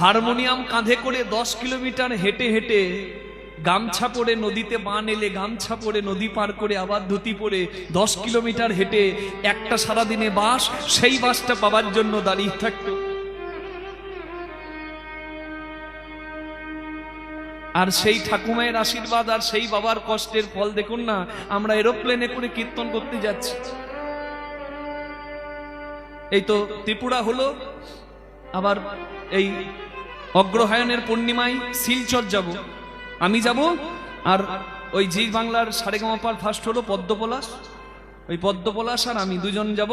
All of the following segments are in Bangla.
হারমোনিয়াম কাঁধে করে দশ কিলোমিটার হেঁটে হেঁটে গামছা পরে নদীতে বান এলে গামছা পরে নদী পার করে আবার ধুতি পরে দশ কিলোমিটার হেঁটে একটা সারাদিনে বাস, সেই বাসটা পাবার জন্য দাঁড়িয়ে থাকতো। আর সেই ঠাকুমায়ের আশীর্বাদ আর সেই বাবার কষ্টের ফল দেখুন না, আমরা এরোপ্লেনে করে কীর্তন করতে যাচ্ছি। এই তো ত্রিপুরা হলো, আবার এই অগ্রহায়ণের পূর্ণিমায় শিলচর যাব। আমি যাব আর ওই জি বাংলার সারেগামাপার ফার্স্ট হলো পদ্মপলাশ। ওই পদ্মপলাশ আর আমি দুজন যাব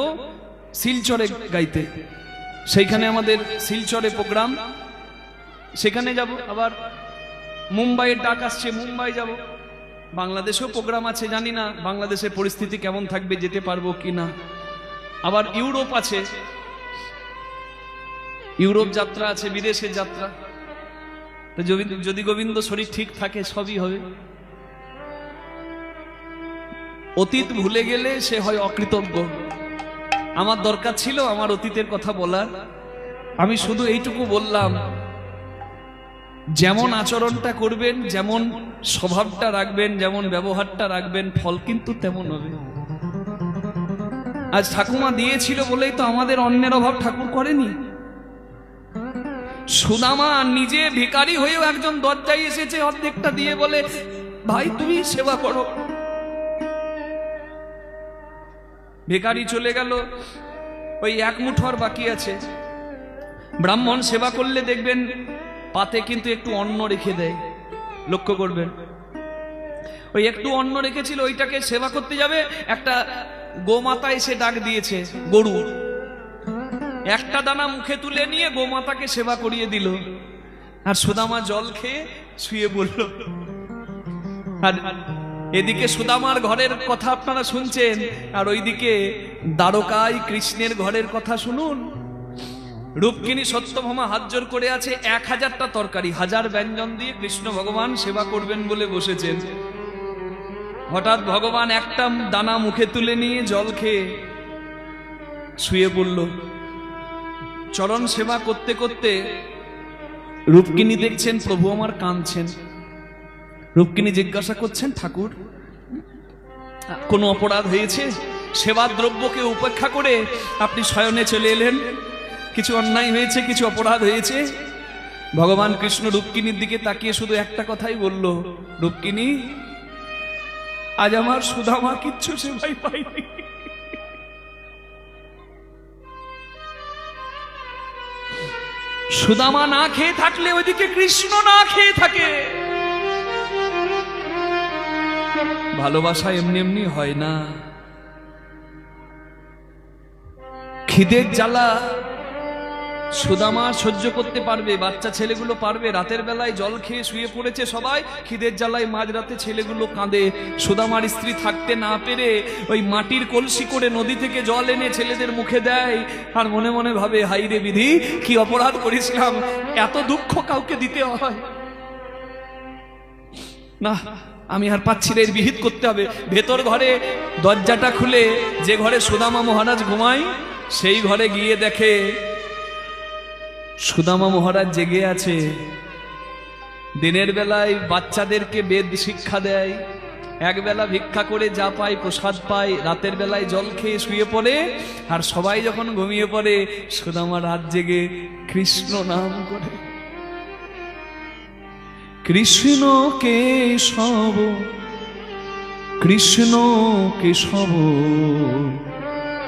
শিলচরে গাইতে। সেইখানে আমাদের শিলচরে প্রোগ্রাম। সেখানে যাব আবার মুম্বাইয়ের ডাক আসছে, মুম্বাই যাব। বাংলাদেশেও প্রোগ্রাম আছে, জানি না বাংলাদেশের পরিস্থিতি কেমন থাকবে, যেতে পারব কি না আবার ইউরোপ আছে ইউরোপ যাত্রা আছে, বিদেশের যাত্রা। যদি গোবিন্দ শরীর ঠিক থাকে, সবই হবে। অতীত ভুলে গেলে সে হয় অকৃতজ্ঞ। আমার দরকার ছিল আমার অতীতের কথা বলার। আমি শুধু এইটুকু বললাম, যেমন আচরণটা করবেন, যেমন স্বভাবটা রাখবেন, যেমন ব্যবহারটা রাখবেন, ফল কিন্তু তেমন হবে। আজ ঠাকুমা দিয়েছিল বলেই তো আমাদের অন্যের অভাব ঠাকুর করেনি। সুদামা নিজে ভিখারি হয়েও একজন দরজায় এসেছে, অর্ধেকটা দিয়ে বলে, ভাই, তুমি সেবা করো। ভিখারি চলে গেল। ওই এক মুঠোর বাকি আছে। ব্রাহ্মণ সেবা করলে দেখবেন পাতে কিন্তু একটু অন্ন রেখে দেয়। লক্ষ্য করবেন। ওই একটু অন্ন রেখেছিল, ওইটাকে সেবা করতে যাবে, একটা গোমাতা এসে ডাক দিয়েছে, গরু। একটা দানা মুখে তুলে নিয়ে গোমাতাকে সেবা করিয়ে দিল। আর সুদামা জল খেয়ে শুয়ে পড়ল। আর এদিকে সুদামার ঘরের কথা আপনারা শুনছেন, আর ওইদিকে দ্বারকায় কৃষ্ণের ঘরের কথা শুনুন। রূপকিনী সত্যভামা হাত জোর করে আছে, এক হাজারটা তরকারি, হাজার ব্যঞ্জন দিয়ে কৃষ্ণ ভগবান সেবা করবেন বলে বসেছেন। হঠাৎ ভগবান একটা দানা মুখে তুলে নিয়ে জল খেয়ে শুয়ে পড়ল। চরণ সেবা করতে করতে রূপকিনী দেখছেন, প্রভু আমার কাঁদছেন। রূপকিনী জিজ্ঞাসা করছেন, ঠাকুর, কোনো অপরাধ হয়েছে? সেবার দ্রব্যকে উপেক্ষা করে আপনি শয়নে চলে এলেন। কিছু অন্যায় হয়েছে, কিছু অপরাধ হয়েছে? ভগবান কৃষ্ণ রূপকিনীর দিকে তাকিয়ে শুধু একটা কথাই বলল, রূপকিনী, আজ আমার সুধামা কিচ্ছু সেবাই পাইনি। সুদামা না খেয়ে থাকলে ওইদিকে কৃষ্ণ না খেয়ে থাকে। ভালোবাসা এমনি এমনি হয় না। খিদের জ্বালা সুদামা সহ্য করতে পারবে, বাচ্চা ছেলেগুলো পারবে, রাতের বেলায় জল খেয়ে শুয়ে পড়েছে সবাই, খিদের জ্বালায় মাঝরাতে ছেলেগুলো কাঁদে। সুদামার স্ত্রী থাকতে না পেরে ওই মাটির কলসি করে নদী থেকে জল এনে ছেলেদের মুখে দেয়। আর মনে মনে ভাবে, হাই রে বিধি, কি অপরাধ করেছিলাম এত দুঃখ কাউকে দিতে হয়? না, আমি আর পাচ্ছি না, এর বিহিত করতে হবে। ভেতর ঘরে দরজাটা খুলে যে ঘরে সুদামা মহারাজ ঘুমায়, সেই ঘরে গিয়ে দেখে সুদামা মহারাজ জেগে আছে। দিনের বেলায় বাচ্চাদেরকে বেদ শিক্ষা দেয়। একবেলা ভিক্ষা করে যা পায়, প্রসাদ পায়, রাতের বেলায় জল খেয়ে শুয়ে পড়ে, আর সবাই যখন ঘুমিয়ে পড়ে, সুদামা রাত জেগে কৃষ্ণ নাম করে। কৃষ্ণ কেশব কৃষ্ণ কেশব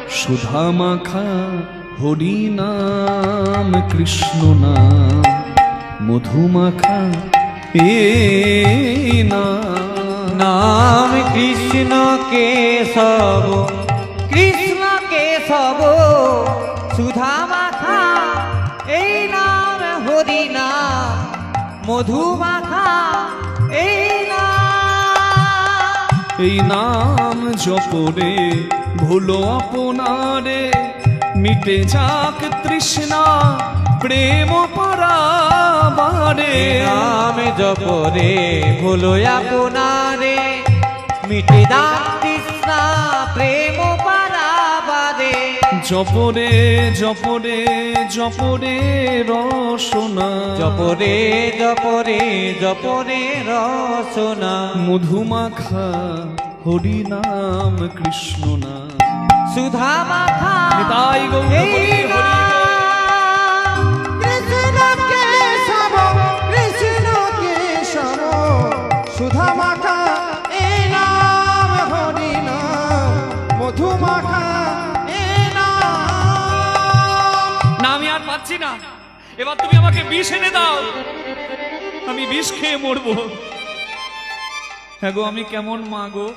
সুধা মাখা হরি নাম কৃষ্ণ নাম মধুমাখা এ নাম। কৃষ্ণ কেশব কৃষ্ণ কেশব সুধা মাখা এই নাম হরি নাম মধু মাখা এই নাম। এই নাম জপরে ভুলো আপনারে। মিটে যাক তৃষ্ণা প্রেম পরাবারে। নাম জপরে ভুলো আপনারে মিটে দাম তৃষ্ণা প্রেম পারাবারে। জপরে জপরে জপরে রসনা। জপরে জপরে জপরে রসনা। মধুমাখা হরি নাম কৃষ্ণ নাম সুধা মাখা নিতাই গৌর হরি হরি পাচ্ছি না। এবার তুমি আমাকে বিষ এনে দাও। আমি বিষ খেয়ে মরবো। হ্যাঁ গো আমি কেমন মা গো?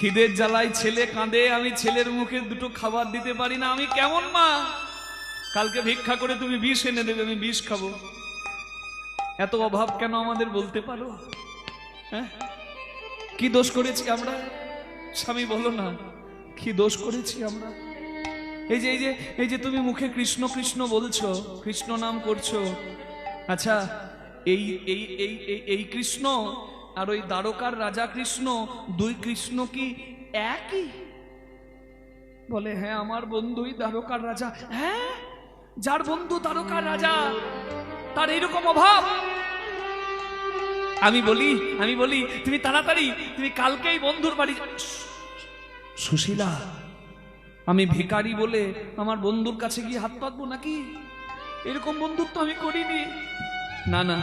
খিদের জ্বালায় ছেলে কাঁদে, আমি ছেলের মুখে দুটো খাবার দিতে পারি না। আমি কেমন মা? কালকে ভিক্ষা করে তুমি বিষ এনে দেবে, আমি বিষ খাব। এত অভাব কেন আমাদের বলতে পারো? হ্যাঁ? কি দোষ করেছি আমরা? স্বামী বলো না, কি দোষ করেছি আমরা? এই যে এই যে এই যে তুমি মুখে কৃষ্ণ কৃষ্ণ বলছো, কৃষ্ণ নাম করছ। আচ্ছা এই এই এই এই এই কৃষ্ণ আর ওই দ্বারকার রাজা কৃষ্ণ, দুই কৃষ্ণ কি একই? বলে হ্যাঁ আমার বন্ধুই দ্বারকার রাজা। হ্যাঁ? যার বন্ধু দ্বারকার রাজা, তার এইরকম অভাব? আমি বলি আমি বলি, তুমি তাড়াতাড়ি, তুমি কালকেই বন্ধুর বাড়ি সুশীলা, আমি ভিখারি বলে আমার বন্ধুর কাছে গিয়ে হাত পাতবো নাকি? এরকম বন্ধুত্ব আমি করিনি। না না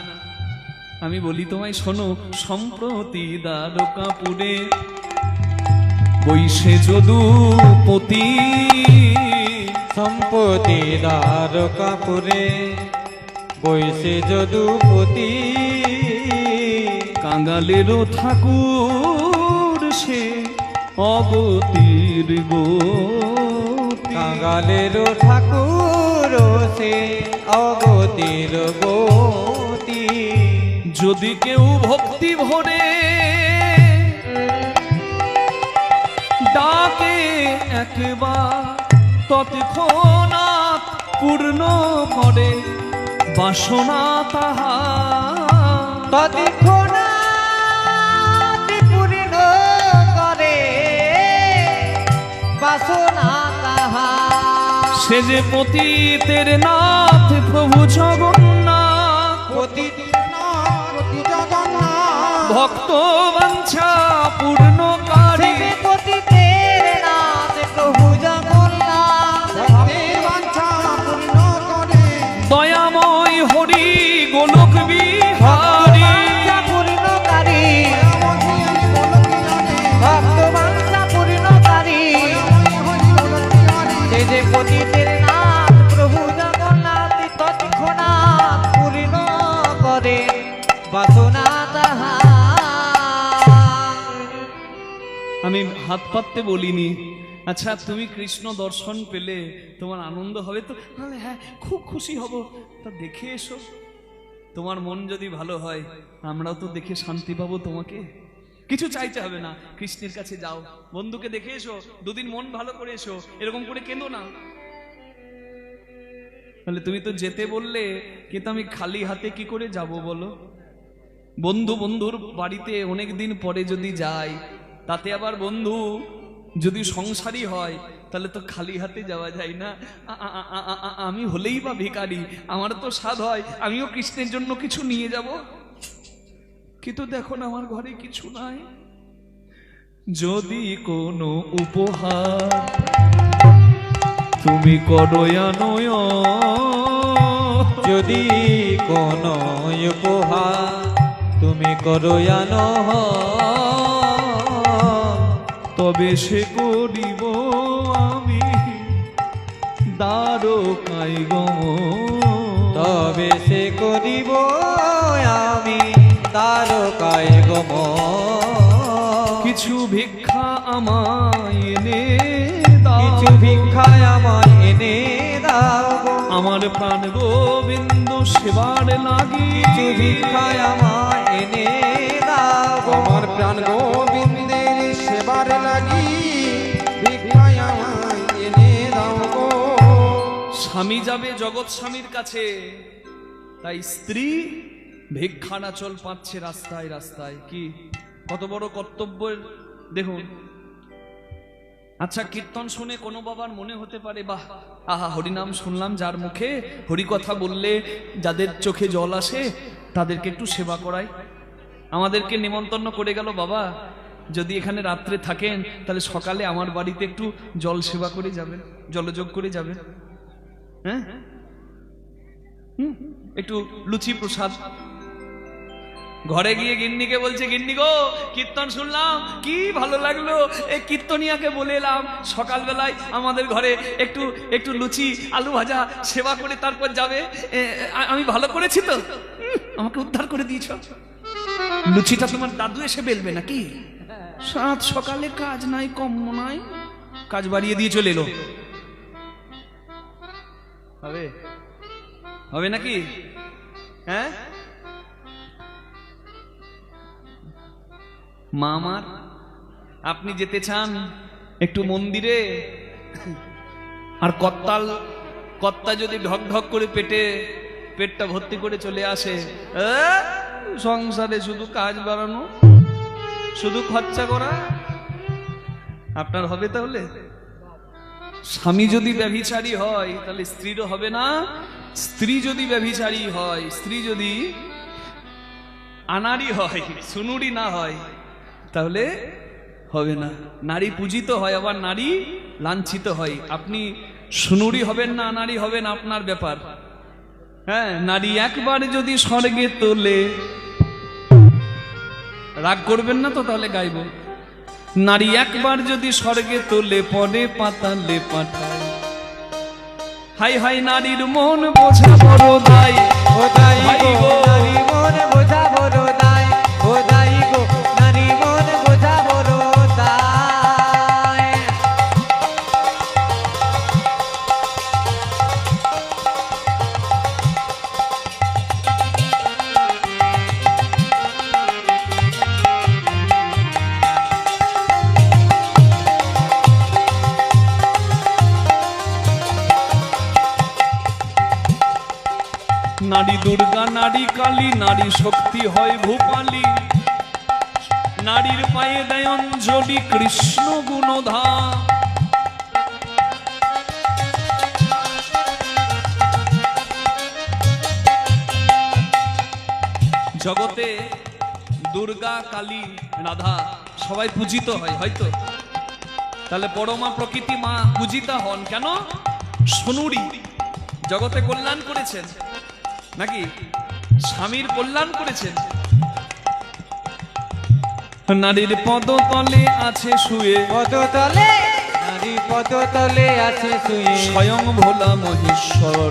আমি বলি তোমায় শোনো সম্প্রতি দ্বারকাপুরে বৈশে যদুপতি সম্পত্তি দ্বারকাপুরে বৈশে যদুপতি কাঙ্গালেরও ঠাকুর সে অগতির গো। কাঙ্গালের ঠাকুর সে অগতির গতি যদি কেউ ভক্তি ভরে ডাকে একবার তৎক্ষণাৎ পূর্ণ করে বাসনা তাহা তৎক্ষণাৎ পূর্ণ করে বাসনা তাহা সে যে পতিতের নাথ প্রভু জগন্নাথ জগন্নাথ ভক্ত বাঞ্ছা পূর্ণ কারে পতিতের আমি হাত পাততে বলিনি। আচ্ছা তুমি কৃষ্ণ দর্শন পেলে তোমার আনন্দ হবে তো? হ্যাঁ খুব খুশি হব। তা দেখে এসো। তোমার মন যদি ভালো হয়, আমরাও তো দেখে শান্তি পাবো তোমাকে। কিছু চাইতে হবে না, কৃষ্ণের কাছে যাও। বন্ধুকে দেখে এসো, দুদিন মন ভালো করে এসো, এরকম করে কেঁদো না। তাহলে তুমি তো যেতে বললে, কিন্তু আমি খালি হাতে কি করে যাব বলো? বন্ধু বন্ধুর বাড়িতে অনেক দিন পরে যদি যাই তাতে আবার বন্ধু, যদি সংসারী হয়, তাহলে তো খালি হাতে যাওয়া যায় না। আমি হলেই বা ভিখারি, আমার তো স্বাদ হয়, আমিও কৃষ্ণের জন্য কিছু নিয়ে যাব। কিন্তু দেখো না, আমার ঘরে কিছু নাই। যদি কোনো উপহার তুমি করয়ানয় যদি কোন উপহার তুমি করো তবে সে করিব আমি দ্বারকাই গম তবে সে করিব আমি তারকায় গম কিছু ভিক্ষা আমায় এনে। কিছু ভিক্ষায় আমায় এনে দাও আমার প্রাণ গোবিন্দ সেবার লাগি কিছু ভিক্ষায় আমায় এনে দাও। আমার প্রাণ গোবিন্দের সেবার লাগি স্বামী যাবে জগৎ স্বামীর কাছে, তাই স্ত্রী ভিক্ষানাচল পাচ্ছে রাস্তায় রাস্তায়। কি? কত বড় কর্তব্যের দেখুন আচ্ছা কীর্তন শুনে কোনো বাবার মনে হতে পারে, বাহ, আহা, হরিনাম শুনলাম যার মুখে। হরি কথা বললে যাদের চোখে জল আসে, তাদেরকে একটু সেবা করাই। আমাদেরকে নিমন্ত্রণ করে গেল বাবা। যদি এখানে রাত্রে থাকেন, তাহলে সকালে আমার বাড়িতে একটু জল সেবা করে যাবেন, জলযোগ করে যাবেন। হ্যাঁ? একটু লুচি প্রসাদ। ঘরে গিয়ে গিন্নিকে বলছে, গিন্নি গো, কীর্তন শুনলাম, কি ভালো লাগল। এই কীর্তনিয়াকে বলে এলাম, সকালবেলায় আমাদের ঘরে একটু একটু লুচি, আলু ভাজা সেবা করে তারপর যাবে। আমি ভালো করেছি তো? আমাকে উদ্ধার করে দিয়েছ। লুচিটা তোমার দাদু এসে বেলবে নাকি? সাত সকালে কাজ নাই কম নাই। কাজ বাড়িয়ে দিয়ে চলে এলো। হবে? হবে নাকি? হ্যাঁ? মা আমার আপনি যেতে চান একটু মন্দিরে? আর কত্তাল কত্তা যদি ঢক ঢক করে পেটে পেটটা ভর্তি করে চলে আসে সংসারে শুধু কাজ বাড়ানো? শুধু খরচা করা? আপনার হবে তাহলে? স্বামী যদি ব্যভিচারী হয়, তাহলে স্ত্রীরও হবে না? স্ত্রী যদি ব্যভিচারী হয়, স্ত্রী যদি আনারি হয় সুনুরি না হয়, তাহলে হবে না। নারী পূজিত হয়, আবার নারী লাঞ্ছিত হয়। আপনি সুনুরি হবেন না আনারি হবেন, আপনার ব্যাপার। হ্যাঁ নারী একবার যদি স্বর্গে তোলে রাগ করবেন না তো তাহলে গাইব। নারী একবার যদি স্বর্গে তোলে, পরে পাতালে পাঠায়। হাই হাই, নারীর মন বোঝা বড় দায়। ও ভাই নারী দুর্গা, নারী কালী, নারী শক্তি হয় ভূপালী। নারীর পায়ে দেয় অঞ্জলি, কৃষ্ণ গুণধা। জগতে দুর্গা, কালী, রাধা সবাই পূজিত হয়, হয়তো। তাহলে পরমা প্রকৃতি মা পূজিতা হন কেন? সোনুরি। জগতে কল্যাণ করেছেন। নাকি স্বামীর কল্যাণ করেছেন? নারীর পদতলে আছে শুয়ে। পদতলে? নারী পদতলে আছে শুয়ে। স্বয়ং ভোলা মহেশ্বর।